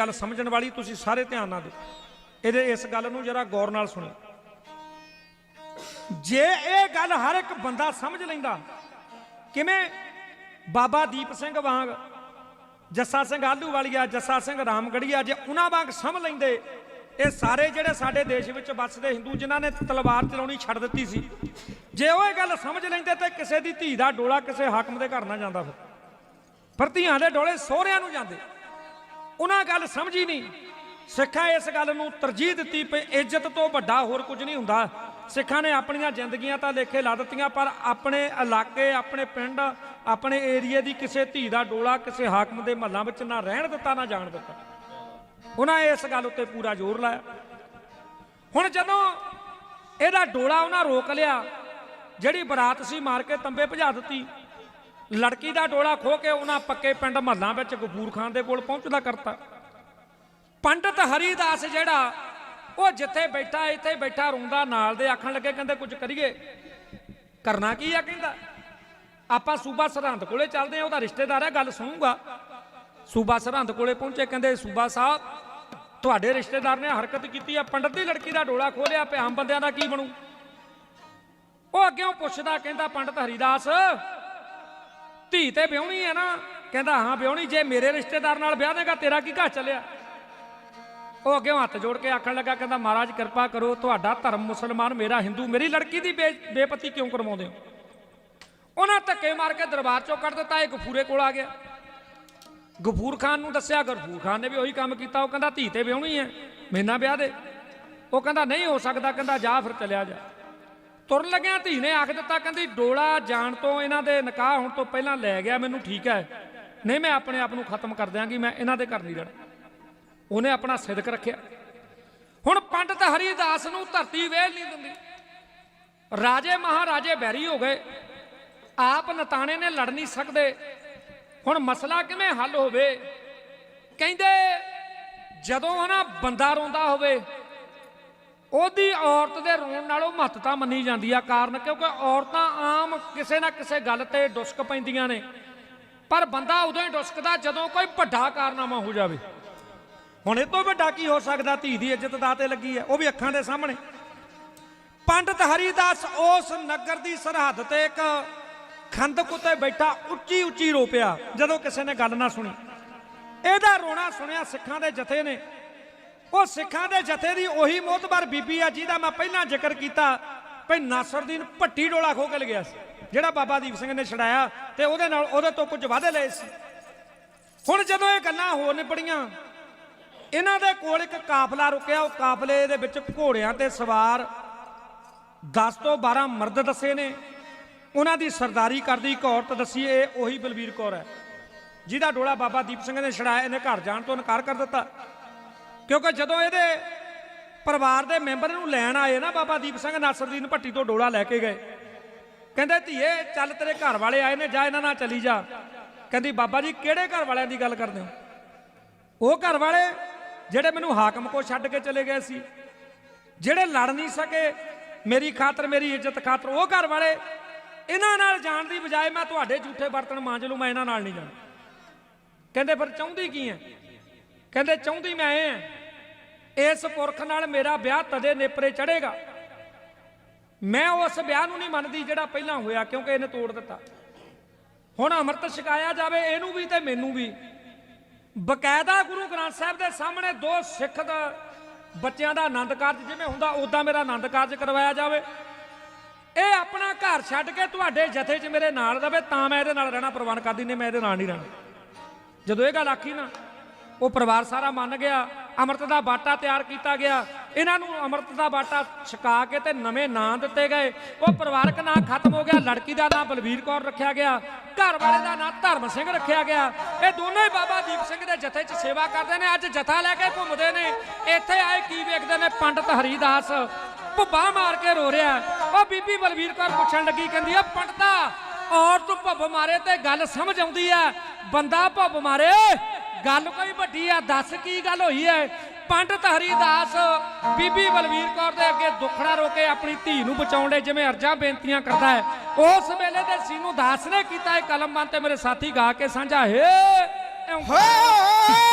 ਗੱਲ ਸਮਝਣ ਵਾਲੀ ਤੁਸੀਂ ਸਾਰੇ ਧਿਆਨ ਨਾਲ ਦਿਓ ਇਹਦੇ ਇਸ ਗੱਲ ਨੂੰ ਜਰਾ ਗੌਰ ਨਾਲ ਸੁਣੋ। ਜੇ ਇਹ ਗੱਲ ਹਰ ਇੱਕ ਬੰਦਾ ਸਮਝ ਲੈਂਦਾ, ਕਿਵੇਂ ਬਾਬਾ ਦੀਪ ਸਿੰਘ ਵਾਂਗ, ਜੱਸਾ ਸਿੰਘ ਆਲੂ ਵਾਲੀਆ, ਜੱਸਾ ਸਿੰਘ ਰਾਮਗੜੀਆ ਜੇ ਉਹਨਾਂ ਵਾਂਗ ਸਮਝ ਲੈਂਦੇ, ਇਹ ਸਾਰੇ ਜਿਹੜੇ ਸਾਡੇ ਦੇਸ਼ ਵਿੱਚ ਵੱਸਦੇ ਹਿੰਦੂ ਜਿਨ੍ਹਾਂ ਨੇ ਤਲਵਾਰ ਚਲਾਉਣੀ ਛੱਡ ਦਿੱਤੀ ਸੀ, ਜੇ ਉਹ ਇਹ ਗੱਲ ਸਮਝ ਲੈਂਦੇ ਤੇ ਕਿਸੇ ਦੀ ਧੀ ਦਾ ਡੋਲਾ ਕਿਸੇ ਹਾਕਮ ਦੇ ਘਰ ਨਾ ਜਾਂਦਾ ਫਿਰ। ਪਰ ਧੀਆਂ ਦੇ ਡੋਲੇ ਸਹੁਰਿਆਂ ਨੂੰ ਜਾਂਦੇ। ਉਹਨਾਂ ਗੱਲ ਸਮਝੀ ਨਹੀਂ। ਸਿੱਖਾਂ ਇਸ ਗੱਲ ਨੂੰ ਤਰਜੀਹ ਦਿੱਤੀ ਪਈ ਇੱਜ਼ਤ ਤੋਂ ਵੱਡਾ ਹੋਰ ਕੁਝ ਨਹੀਂ ਹੁੰਦਾ। ਸਿੱਖਾਂ ਨੇ ਆਪਣੀਆਂ ਜ਼ਿੰਦਗੀਆਂ ਤਾਂ ਲੇਖੇ ਲਾ ਦਿੱਤੀਆਂ, ਪਰ ਆਪਣੇ ਇਲਾਕੇ, ਆਪਣੇ ਪਿੰਡ, ਆਪਣੇ ਏਰੀਏ ਦੀ ਕਿਸੇ ਧੀ ਦਾ ਡੋਲਾ ਕਿਸੇ ਹਾਕਮ ਦੇ ਮਹੱਲਾਂ ਵਿੱਚ ਨਾ ਰਹਿਣ ਦਿੱਤਾ, ਨਾ ਜਾਣ ਦਿੱਤਾ। ਉਹਨਾਂ ਇਸ ਗੱਲ ਉੱਤੇ ਪੂਰਾ ਜ਼ੋਰ ਲਾਇਆ। ਹੁਣ ਜਦੋਂ ਇਹਦਾ ਡੋਲਾ ਉਹਨਾਂ ਰੋਕ ਲਿਆ, ਜਿਹੜੀ ਬਰਾਤ ਸੀ ਮਾਰ ਕੇ ਤੰਬੇ ਭਜਾ ਦਿੱਤੀ ਲੜਕੀ ਦਾ ਡੋਲਾ ਖੋ ਕੇ ਉਹਨਾਂ ਪੱਕੇ ਪਿੰਡ ਮਹੱਲਾਂ ਵਿੱਚ ਗਫੂਰ ਖਾਨ ਦੇ ਕੋਲ ਪਹੁੰਚਦਾ ਕਰਤਾ। ਪੰਡਤ ਹਰੀਦਾਸ ਜਿਹੜਾ, ਉਹ ਜਿੱਥੇ ਬੈਠਾ, ਇੱਥੇ ਬੈਠਾ, ਰੋਂਦਾ, ਨਾਲ ਦੇ ਆਖਣ ਲੱਗੇ, ਕਹਿੰਦੇ, ਕੁਝ ਕਰੀਏ? ਕਰਨਾ ਕੀ ਆ? ਕਹਿੰਦਾ। ਆਪਾਂ ਸੂਬਾ ਸਰਹੰਦ ਕੋਲੇ ਚੱਲਦੇ ਆ ਉਹਦਾ ਰਿਸ਼ਤੇਦਾਰ ਹੈ, ਗੱਲ ਸੁਣੂਗਾ। ਸੂਬਾ ਸਰਹੰਦ ਕੋਲੇ ਪਹੁੰਚੇ, ਕਹਿੰਦੇ, ਸੂਬਾ ਸਾਹਿਬ, ਤੁਹਾਡੇ ਰਿਸ਼ਤੇਦਾਰ ਨੇ ਹਰਕਤ ਕੀਤੀ ਆ, ਪੰਡਤ ਦੀ ਲੜਕੀ ਦਾ ਡੋਲਾ ਖੋਲਿਆ ਪਿਆ ਆਮ ਬੰਦਿਆਂ ਦਾ ਕੀ ਬਣੂ? ਉਹ ਅੱਗਿਓਂ ਪੁੱਛਦਾ, ਕਹਿੰਦਾ, ਪੰਡਤ ਹਰੀਦਾਸ ਧੀ ਤੇ ਵਿਆਹਣੀ ਹੈ ਨਾ, ਕਹਿੰਦਾ, ਹਾਂ ਵਿਆਹਣੀ, ਜੇ ਮੇਰੇ ਰਿਸ਼ਤੇਦਾਰ ਨਾਲ ਵਿਆਹ ਦੇਗਾ, ਤੇਰਾ ਕੀ ਘਾ ਚੱਲਿਆ? ਉਹ ਅੱਗੇ ਹੱਥ ਜੋੜ ਕੇ ਆਖਣ ਲੱਗਾ, ਕਹਿੰਦਾ, ਮਹਾਰਾਜ, ਕਿਰਪਾ ਕਰੋ, ਤੁਹਾਡਾ ਧਰਮ ਮੁਸਲਮਾਨ ਮੇਰਾ ਹਿੰਦੂ, ਮੇਰੀ ਲੜਕੀ ਦੀ ਬੇ- ਬੇਪਤੀ ਕਿਉਂ ਕਰਵਾਉਂਦੇ ਹੋ? ਉਹਨਾਂ ਧੱਕੇ ਮਾਰ ਕੇ ਦਰਬਾਰ ਚੋਂ ਕੱਢ ਦਿੱਤਾ, ਇਹ ਗਫੂਰੇ ਕੋਲ ਆ ਗਿਆ। ਗਫੂਰ ਖਾਨ ਨੂੰ ਦੱਸਿਆ, ਗਫੂਰ ਖਾਨ ਨੇ ਵੀ ਉਹੀ ਕੰਮ ਕੀਤਾ, ਉਹ ਕਹਿੰਦਾ, ਧੀ ਤੇ ਵਿਆਹਣੀ ਹੈ ਮੈਨਾਂ ਵਿਆਹ ਦੇ। ਉਹ ਕਹਿੰਦਾ, ਨਹੀਂ ਹੋ ਸਕਦਾ, ਕਹਿੰਦਾ, ਜਾ ਫਿਰ, ਚਲਿਆ ਜਾ। ਤੁਰ ਲੱਗਿਆ, ਧੀ ਨੇ ਆਖ ਦਿੱਤਾ, ਕਹਿੰਦੀ, ਡੋਲਾ ਜਾਣ ਤੋਂ ਇਹਨਾਂ ਦੇ ਨਿਕਾਹ ਹੋਣ ਤੋਂ ਪਹਿਲਾਂ ਲੈ ਗਿਆ, ਮੈਨੂੰ ਠੀਕ ਹੈ। ਨਹੀਂ, ਮੈਂ ਆਪਣੇ ਆਪ ਨੂੰ ਖਤਮ ਕਰ ਦਿਆਂਗੀ, ਮੈਂ ਇਹਨਾਂ ਦੇ ਘਰ ਨਹੀਂ ਰਹਿਣਾ। ਉਹਨੇ ਆਪਣਾ ਸਿਦਕ ਰੱਖਿਆ। ਹੁਣ ਪੰਡਤ ਹਰੀਦਾਸ ਨੂੰ ਧਰਤੀ ਵੇਲ ਨਹੀਂ ਦਿੰਦੀ। ਰਾਜੇ ਮਹਾਰਾਜੇ ਬੈਰੀ ਹੋ ਗਏ। ਆਪ ਨਤਾਣੇ ਨੇ ਲੜ ਨਹੀਂ ਸਕਦੇ। ਹੁਣ ਮਸਲਾ ਕਿਵੇਂ ਹੱਲ ਹੋਵੇ? ਕਹਿੰਦੇ, ਜਦੋਂ ਹਨਾ ਬੰਦਾ ਰੋਂਦਾ ਹੋਵੇ ਉਹਦੀ ਔਰਤ ਦੇ ਰੋਣ ਨਾਲੋਂ ਮਹੱਤਤਾ ਮੰਨੀ ਜਾਂਦੀ ਆ ਕਾਰਨ, ਕਿਉਂਕਿ ਔਰਤਾਂ ਆਮ ਕਿਸੇ ਨਾ ਕਿਸੇ ਗੱਲ ਤੇ ਡੁਸਕ ਪੈਂਦੀਆਂ ਨੇ। ਪਰ ਬੰਦਾ ਉਦੋਂ ਹੀ ਡੁਸਕਦਾ ਜਦੋਂ ਕੋਈ ਵੱਡਾ ਕਾਰਨਾਮਾ ਹੋ ਜਾਵੇ। ਹੁਣ ਇਹ ਤੋਂ ਵੱਡਾ ਕੀ ਹੋ ਸਕਦਾ? ਧੀ ਦੀ ਇੱਜ਼ਤ ਦਾ ਤੇ ਲੱਗੀ ਹੈ, ਉਹ ਵੀ ਅੱਖਾਂ ਦੇ ਸਾਹਮਣੇ। ਪੰਡਤ ਹਰੀਦਾਸ ਉਸ ਨਗਰ ਦੀ ਸਰਹੱਦ ਤੇ ਇੱਕ ਖੰਦਕ ਉੱਤੇ ਬੈਠਾ, ਉੱਚੀ ਉੱਚੀ ਰੋ ਪਿਆ ਜਦੋਂ ਕਿਸੇ ਨੇ ਗੱਲ ਨਾ ਸੁਣੀ। ਇਹਦਾ ਰੋਣਾ ਸੁਣਿਆ ਸਿੱਖਾਂ ਦੇ ਜਥੇ ਨੇ। ਉਹ ਸਿੱਖਾਂ ਦੇ ਜਥੇ ਦੀ ਉਹੀ ਮੋਤਬਰ ਬੀਬੀ ਆ, ਜਿਹਦਾ ਮੈਂ ਪਹਿਲਾਂ ਜ਼ਿਕਰ ਕੀਤਾ, ਭਈ ਨਾਸਰਦੀਨ ਭੱਟੀ ਡੋਲਾ ਖੋ ਕੇ ਲਗਿਆ ਸੀ, ਜਿਹੜਾ ਬਾਬਾ ਦੀਪ ਸਿੰਘ ਨੇ ਛਡਾਇਆ ਤੇ ਉਹਦੇ ਨਾਲ ਉਹਦੇ ਤੋਂ ਕੁਝ ਵਾਅਦੇ ਲਏ ਸੀ। ਹੁਣ ਜਦੋਂ ਇਹ ਗੱਲਾਂ ਹੋਰ ਨਿਬੜੀਆਂ, ਇਹਨਾਂ ਦੇ ਕੋਲ ਇੱਕ ਕਾਫਲਾ ਰੁਕਿਆ, ਉਹ ਕਾਫਲੇ ਦੇ ਵਿੱਚ ਘੋੜਿਆਂ ਤੇ ਸਵਾਰ 10 ਤੋਂ 12 ਮਰਦ ਦੱਸੇ ਨੇ। ਉਹਨਾਂ ਦੀ ਸਰਦਾਰੀ ਕਰਦੀ ਇੱਕ ਔਰਤ ਦੱਸੀ, ਇਹ ਉਹੀ ਬਲਬੀਰ ਕੌਰ ਹੈ, ਜਿਹਦਾ ਡੋਲਾ ਬਾਬਾ ਦੀਪ ਸਿੰਘ ਨੇ ਛੜਾਇਆ ਇਹਨੇ ਘਰ ਜਾਣ ਤੋਂ ਇਨਕਾਰ ਕਰ ਦਿੱਤਾ। ਕਿਉਂਕਿ ਜਦੋਂ ਇਹਦੇ ਪਰਿਵਾਰ ਦੇ ਮੈਂਬਰ ਨੂੰ ਲੈਣ ਆਏ ਨਾ ਬਾਬਾ ਦੀਪ ਸਿੰਘ ਨਾਸਰਦੀਨ ਭੱਟੀ ਤੋਂ ਡੋਲਾ ਲੈ ਕੇ ਗਏ। ਕਹਿੰਦੇ, ਧੀਏ, ਚੱਲ ਤੇਰੇ ਘਰ ਵਾਲੇ ਆਏ ਨੇ, ਜਾ ਇਹਨਾਂ ਨਾਲ ਚਲੀ ਜਾ। ਕਹਿੰਦੀ, ਬਾਬਾ ਜੀ, ਕਿਹੜੇ ਘਰ ਵਾਲਿਆਂ ਦੀ ਗੱਲ ਕਰਦੇ ਹੋ? ਉਹ ਘਰ ਵਾਲੇ ਜਿਹੜੇ ਮੈਨੂੰ ਹਾਕਮ ਕੋ ਛੱਡ ਕੇ ਚਲੇ ਗਏ ਸੀ, ਜਿਹੜੇ ਲੜ ਨਹੀਂ ਸਕੇ, ਮੇਰੀ ਖਾਤਰ, ਮੇਰੀ ਇੱਜ਼ਤ ਖਾਤਰ, ਉਹ ਘਰ ਵਾਲੇ ਇਹਨਾਂ ਨਾਲ ਜਾਣ ਦੀ ਬਜਾਏ ਮੈਂ ਤੁਹਾਡੇ ਝੂਠੇ ਬਰਤਨ ਮਾਂਜ ਲੂ ਮੈਂ ਇਹਨਾਂ ਨਾਲ ਨਹੀਂ ਜਾਣਾ। ਕਹਿੰਦੇ, ਫਿਰ ਚਾਹੁੰਦੀ ਕੀ ਹੈ ਕਹਿੰਦੇ, ਚਾਹੁੰਦੀ ਮੈਂ ਇਹ ਹਾਂ ਇਸ ਪੁਰਖ ਨਾਲ ਮੇਰਾ ਵਿਆਹ ਤਦੇ ਨੇਪਰੇ ਚੜੇਗਾ। ਮੈਂ ਉਸ ਵਿਆਹ ਨੂੰ ਨਹੀਂ ਮੰਨਦੀ ਜਿਹੜਾ ਪਹਿਲਾਂ ਹੋਇਆ, ਕਿਉਂਕਿ ਇਹਨੇ ਤੋੜ ਦਿੱਤਾ। ਹੁਣ ਅੰਮ੍ਰਿਤ ਛਕਾਇਆ ਜਾਵੇ, ਇਹਨੂੰ ਵੀ ਤੇ ਮੈਨੂੰ ਵੀ। ਬਕਾਇਦਾ ਗੁਰੂ ਗ੍ਰੰਥ ਸਾਹਿਬ ਦੇ ਸਾਹਮਣੇ ਦੋ ਸਿੱਖ ਦਾ ਬੱਚਿਆਂ ਦਾ ਆਨੰਦ ਕਾਰਜ ਜਿਵੇਂ ਹੁੰਦਾ ਉਦਾਂ ਮੇਰਾ ਆਨੰਦ ਕਾਰਜ ਕਰਵਾਇਆ ਜਾਵੇ। ਇਹ ਆਪਣਾ ਘਰ ਛੱਡ ਕੇ ਤੁਹਾਡੇ ਜਥੇ 'ਚ ਮੇਰੇ ਨਾਲ ਰਵੇ, ਤਾਂ ਮੈਂ ਇਹਦੇ ਨਾਲ ਰਹਿਣਾ, ਪ੍ਰਵਾਨ ਕਰਦੀ ਨਹੀਂ ਮੈਂ ਇਹਦੇ ਨਾਲ ਨਹੀਂ ਰਹਿਣਾ। ਜਦੋਂ ਇਹ ਗੱਲ ਆਖੀ ਨਾ, ਉਹ ਪਰਿਵਾਰ ਸਾਰਾ ਮੰਨ ਗਿਆ। ਅੰਮ੍ਰਿਤ ਦਾ ਬਾਟਾ ਤਿਆਰ ਕੀਤਾ ਗਿਆ। ਇਹਨਾਂ ਨੂੰ ਅੰਮ੍ਰਿਤ ਦਾ ਬਾਟਾ ਛਕਾ ਕੇ ਤੇ ਨਵੇਂ ਨਾਂ ਦਿੱਤੇ ਗਏ। ਉਹ ਪਰਿਵਾਰਕ ਨਾਂ ਖਤਮ ਹੋ ਗਿਆ, ਲੜਕੀ ਦਾ ਨਾਂ ਬਲਵੀਰ ਕੌਰ ਰੱਖਿਆ ਗਿਆ। ਘਰ ਵਾਲੇ ਦਾ ਨਾਂ ਧਰਮ ਸਿੰਘ ਰੱਖਿਆ ਗਿਆ। ਇਹ ਦੋਨੇ ਬਾਬਾ ਦੀਪ ਸਿੰਘ ਦੇ ਜਥੇ 'ਚ ਸੇਵਾ ਕਰਦੇ ਨੇ, ਅੱਜ ਜਥਾ ਲੈ ਕੇ ਘੁੰਮਦੇ ਨੇ। ਇੱਥੇ ਆਏ ਕੀ ਵੇਖਦੇ ਨੇ? ਪੰਡਤ ਹਰੀਦਾਸ ਭੁੱਬਾ ਮਾਰ ਕੇ ਰੋ ਰਿਹਾ। ਉਹ ਬੀਬੀ ਬਲਵੀਰ ਕੌਰ ਪੁੱਛਣ ਲੱਗੀ, ਕਹਿੰਦੀ ਆ ਪੰਡਤਾ, ਔਰਤ ਭੁੱਬ ਮਾਰੇ ਤੇ ਗੱਲ ਸਮਝ ਆਉਂਦੀ ਆ ਬੰਦਾ ਭੁੱਬ ਮਾਰੇ ਗੱਲ ਕੋਈ ਵੱਡੀ ਆ, ਦੱਸ ਕੀ ਗੱਲ ਹੋਈ ਹੈ ਪੰਡਤ ਹਰੀਦਾਸ, ਬੀਬੀ ਬਲਵੀਰ ਕੌਰ ਦੇ ਅੱਗੇ ਦੁੱਖੜਾ ਰੋ ਕੇ ਆਪਣੀ ਧੀ ਨੂੰ ਬਚਾਉਣ ਲਈ ਜਿਵੇਂ ਅਰਜ਼ਾਂ, ਬੇਨਤੀਆਂ ਕਰਦਾ ਹੈ ਉਸ ਵੇਲੇ ਦੇ ਸੀਨੂ ਦਾਸ ਨੇ ਕੀਤਾ ਇਹ ਕਲਮ ਬੰਨ ਤੇ ਮੇਰੇ ਸਾਥੀ ਗਾ ਕੇ ਸਾਂਝਾ, ਹੈ ਹੋ